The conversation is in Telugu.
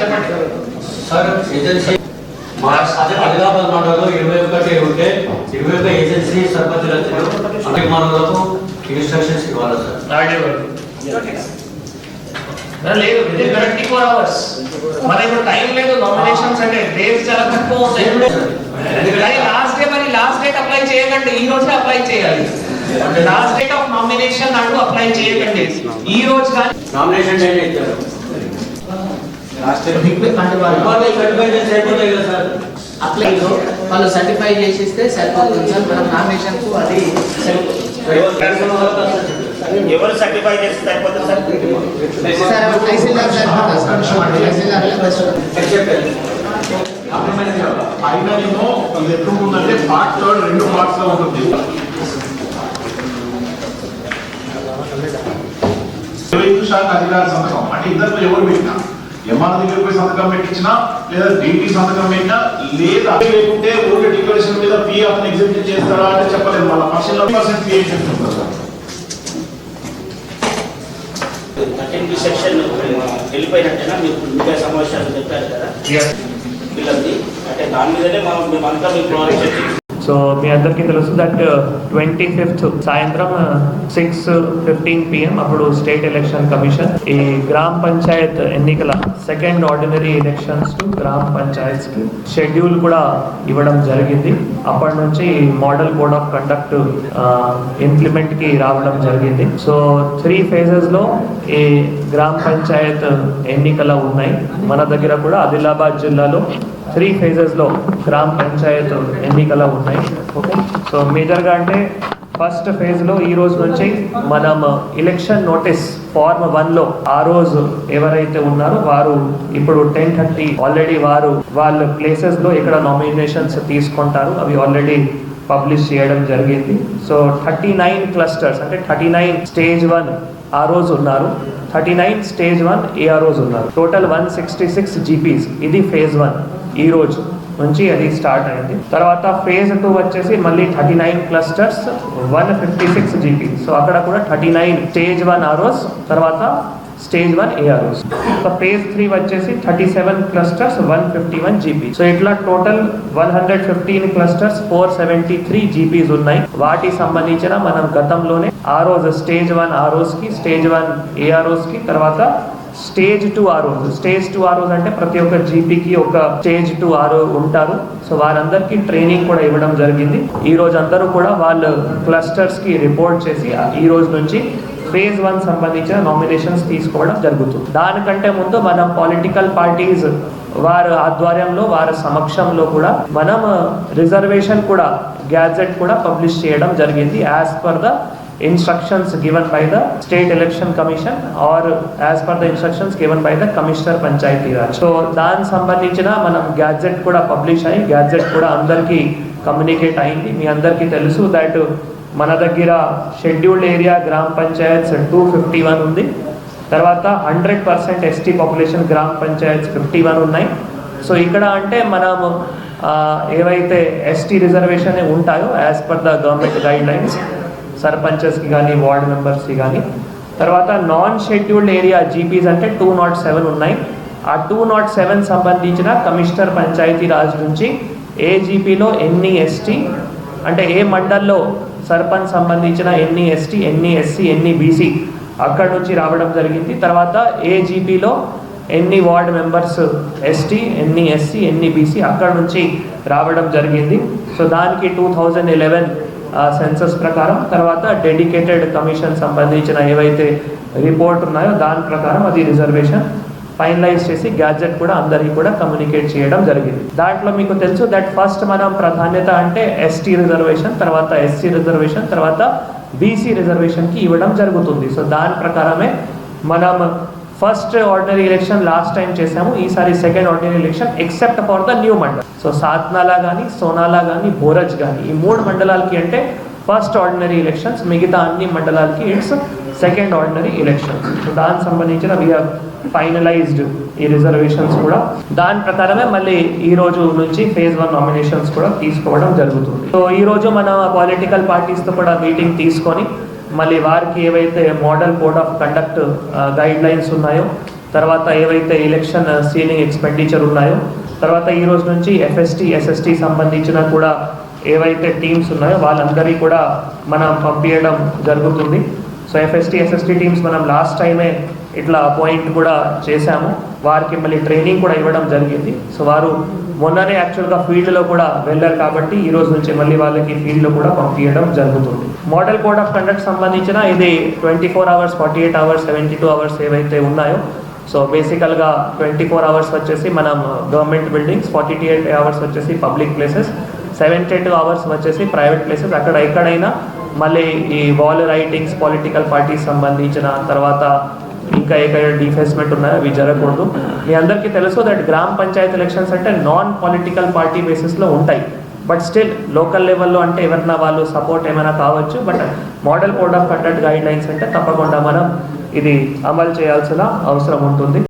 చెప్పండి. సార్ ఏజెన్సీ మా ఆదిలాబాద్ మండలంలో ఇరవై ఒకటి ఉంటే ఇరవై ఒక ఏజెన్సీ సర్పంచులు వచ్చారు అంటే మనలకు ఇన్స్ట్రక్షన్స్ ఇవ్వాలి సార్. లేదు విత్ ట్వంటీ ఫోర్ అవర్స్ ఇప్పుడు టైం లేదు నామినేషన్స్ అంటే డేస్ చాలా తక్కువ ఉంటాయి. కానీ లాస్ట్ డే మరి లాస్ట్ డేట్ అప్లై చేయకండి. ఈ రోజే అప్లై చేయాలి. లాస్ట్ డేట్ ఆఫ్ నామినేషన్ అంటూ అప్లై చేయకండి. ఈ రోజు కానీ నామినేషన్ డేట్ ఇచ్చారు వాళ్ళు సర్టిఫై చేసి అయిపోతాయి కదా సార్. అప్లై వాళ్ళు సర్టిఫై చేసిస్తే సరిపోతుంది సార్. మనం నామినేషన్కు అది ఎవరు సర్టిఫై చేస్తే సరిపోతుంది సార్? ఉందంటే పార్ట్ థర్డ్ రెండు పార్ట్స్లో ఉంటుంది. అధికారి సంతకం. అంటే ఇద్దరు ఎవరు పెట్టినా ఎంఆర్ దగ్గర పోయి సంతకం పెట్టించినా లేదా డీటీ సంతకం పెట్టినా లేదా లేకుంటే ఓటర్ డిక్లరేషన్ మీద పీ అతను ఎగ్జిక్యూట్ చేస్తారా అంటే చెప్పలేదు వాళ్ళ percent percent P execute thirteen B section వెళ్ళిపోయినట్టేనా? మీరు మీడియా సమావేశాలు చెప్పారు కదా? వీళ్ళది. అంటే దాని మీదనే మనం మేమంతా మీ ప్రాజెక్ట్ చర్చించి సో మీ అందరికీ తెలుసు దట్ ట్వంటీ ఫిఫ్త్ సాయంత్రం సిక్స్ ఫిఫ్టీన్ పిఎం అప్పుడు స్టేట్ ఎలక్షన్ కమిషన్ ఈ గ్రామ పంచాయత్ ఎన్నికల సెకండ్ ఆర్డినరీ ఎలక్షన్స్ టు గ్రామ పంచాయత్స్కి షెడ్యూల్ కూడా ఇవ్వడం జరిగింది. అప్పటి నుంచి మోడల్ కోడ్ ఆఫ్ కండక్ట్ ఇంప్లిమెంట్కి రావడం జరిగింది. సో త్రీ ఫేజెస్లో ఈ గ్రామ పంచాయత్ ఎన్నికలు ఉన్నాయి. మన దగ్గర కూడా ఆదిలాబాద్ జిల్లాలో త్రీ ఫేజెస్లో గ్రామ పంచాయత్ ఎన్నికల ఉన్నాయి. ఓకే సో మేజర్గా అంటే ఫస్ట్ ఫేజ్లో ఈ రోజు నుంచి మనం ఎలక్షన్ నోటీస్ ఫార్మ్ వన్లో ఆ రోజు ఎవరైతే ఉన్నారో వారు ఇప్పుడు టెన్ థర్టీ ఆల్రెడీ వారు వాళ్ళ ప్లేసెస్లో ఇక్కడ నామినేషన్స్ తీసుకుంటారు. అవి ఆల్రెడీ పబ్లిష్ చేయడం జరిగింది. సో థర్టీ నైన్ క్లస్టర్స్ అంటే థర్టీ నైన్ స్టేజ్ వన్ ఆ రోజు ఉన్నారు. Thirty nine stage one AROs ఉన్నారు. Total one sixty six GPs ఇది ఫేజ్ వన్ ఈ రోజు నుంచి అది స్టార్ట్ అయింది. తర్వాత ఫేజ్ టూ వచ్చేసి మళ్ళీ thirty nine clusters one fifty six GP so అక్కడ కూడా thirty nine stage one ROs తర్వాత stage one AROs so phase three వచ్చేసి thirty seven clusters one fifty one GP so ఇట్లా total one hundred fifteen clusters four seventy three GPs ఉన్నాయి. వాటి సంబంధించిన మనం గతంలోనే ఆ రోజు స్టేజ్ వన్ ఆర్ఓస్కి స్టేజ్ వన్ ఏఆర్ఓస్కి తర్వాత స్టేజ్ టూ రోజు స్టేజ్ టూ రోజు అంటే ప్రతి ఒక్క జీపీకి ఒక స్టేజ్ టూ ఆర్ఓ ఉంటారు. సో వారందరికీ ట్రైనింగ్ కూడా ఇవ్వడం జరిగింది. ఈ రోజు అందరూ కూడా వాళ్ళు క్లస్టర్స్కి రిపోర్ట్ చేసి ఈ రోజు నుంచి ఫేజ్ వన్ సంబంధించిన నామినేషన్స్ తీసుకోవడం జరుగుతుంది. దానికంటే ముందు మనం పొలిటికల్ పార్టీస్ వారి ఆధ్వర్యంలో వారి సమక్షంలో కూడా మనం రిజర్వేషన్ కూడా గ్యాజెట్ కూడా పబ్లిష్ చేయడం జరిగింది as per the instructions given by the state election commission or as per the instructions given by the commissioner Panchayati so దానికి సంబంధించిన మనం గ్యాజెట్ కూడా పబ్లిష్ అయ్యి గ్యాజెట్ కూడా అందరికీ కమ్యూనికేట్ అయింది. మీ అందరికీ తెలుసు దట్ మన దగ్గర షెడ్యూల్డ్ ఏరియా గ్రామ పంచాయత్స్ టూ ఫిఫ్టీ వన్ ఉంది. తర్వాత హండ్రెడ్ పర్సెంట్ ఎస్టీ పాపులేషన్ గ్రామ పంచాయత్స్ ఫిఫ్టీ వన్ ఉన్నాయి. సో ఇక్కడ అంటే మనము ఏవైతే ఎస్టీ రిజర్వేషన్ ఉంటాయో as per the government guidelines సర్పంచెస్కి కానీ వార్డ్ మెంబర్స్కి కానీ. తర్వాత నాన్ షెడ్యూల్డ్ ఏరియా జీపీస్ అంటే టూ నాట్ సెవెన్ ఉన్నాయి. ఆ టూ నాట్ సెవెన్ సంబంధించిన కమిషనర్ పంచాయతీ రాజ్ నుంచి ఏ జీపీలో ఎన్ని ఎస్టీ అంటే ఏ మండల్లో సర్పంచ్ సంబంధించిన ఎన్ని ఎస్టీ ఎన్ని ఎస్సీ ఎన్ని బీసీ అక్కడ నుంచి రావడం జరిగింది. తర్వాత ఏ జీపీలో ఎన్ని వార్డ్ మెంబర్స్ ఎస్టీ ఎన్ని ఎస్సీ ఎన్ని బీసీ అక్కడ నుంచి రావడం జరిగింది. సో దానికి టూ థౌజండ్ ఎలెవెన్ సెన్సస్ ప్రకారం తర్వాత డెడికేటెడ్ కమిషన్ సంబంధించిన ఏవైతే రిపోర్ట్ ఉన్నాయో దాని ప్రకారం అది రిజర్వేషన్ ఫైనలైజ్ చేసి గ్యాజెట్ కూడా అందరికీ కూడా కమ్యూనికేట్ చేయడం జరిగింది. దాంట్లో మీకు తెలుసు దట్ ఫస్ట్ మనం ప్రాధాన్యత అంటే ఎస్టీ రిజర్వేషన్ తర్వాత ఎస్సీ రిజర్వేషన్ తర్వాత బీసీ రిజర్వేషన్కి ఇవ్వడం జరుగుతుంది. సో దాని ప్రకారమే మనం first ordinary election last time చేసాము ఈసారి second ordinary election except for the new mandal so Satnala కానీ సోనాలా కానీ బోరజ్ కానీ ఈ మూడు మండలాలకి అంటే ఫస్ట్ ఆర్డినరీ ఎలక్షన్స్ మిగతా అన్ని మండలాలకి it's second ordinary elections so దానికి సంబంధించిన వి ఫైనలైజ్డ్ ఈ రిజర్వేషన్స్ కూడా. దాని ప్రకారమే మళ్ళీ ఈ రోజు నుంచి ఫేజ్ వన్ నామినేషన్స్ కూడా తీసుకోవడం జరుగుతుంది. సో ఈ రోజు మన పొలిటికల్ పార్టీస్తో కూడా మీటింగ్ తీసుకొని మళ్ళీ వారికి ఏవైతే model code of conduct guidelines ఉన్నాయో తర్వాత ఏవైతే ఎలక్షన్ సీలింగ్ ఎక్స్పెండిచర్ ఉన్నాయో తర్వాత ఈ రోజు నుంచి ఎఫ్ఎస్టీ ఎస్ఎస్టీ సంబంధించిన కూడా ఏవైతే టీమ్స్ ఉన్నాయో వాళ్ళందరికీ కూడా మనం పంపించడం జరుగుతుంది. సో ఎఫ్ఎస్టీ ఎస్ఎస్టీ టీమ్స్ మనం లాస్ట్ టైమే ఇట్లా అపాయింట్ కూడా చేశాము. వారికి మళ్ళీ ట్రైనింగ్ కూడా ఇవ్వడం జరిగింది. సో వారు మొన్ననే యాక్చువల్గా ఫీల్డ్లో కూడా వెళ్ళారు కాబట్టి ఈ రోజు నుంచి మళ్ళీ వాళ్ళకి ఫీల్డ్లో కూడా పంపించడం జరుగుతుంది. మోడల్ కోడ్ ఆఫ్ కండక్ట్ సంబంధించిన ఇది twenty four hours forty eight hours seventy two hours ఏవైతే ఉన్నాయో సో బేసికల్గా ట్వంటీ ఫోర్ అవర్స్ వచ్చేసి మనం government buildings forty eight hours వచ్చేసి public places seventy two hours వచ్చేసి ప్రైవేట్ ప్లేసెస్ అక్కడ ఎక్కడైనా మళ్ళీ ఈ వాల్ రైటింగ్స్ పొలిటికల్ పార్టీస్ సంబంధించిన తర్వాత ఇంకా ఏకైనా డిఫేస్మెంట్ ఉన్నాయో అవి జరగకూడదు. మీ అందరికీ తెలుసు దట్ గ్రామ పంచాయత్ ఎలక్షన్స్ అంటే నాన్ పొలిటికల్ పార్టీ బేసిస్లో ఉంటాయి. బట్ స్టిల్ లోకల్ లెవెల్లో అంటే ఎవరైనా వాళ్ళు సపోర్ట్ ఏమైనా కావచ్చు but model code of conduct guidelines అంటే తప్పకుండా మనం ఇది అమలు చేయాల్సిన అవసరం ఉంటుంది.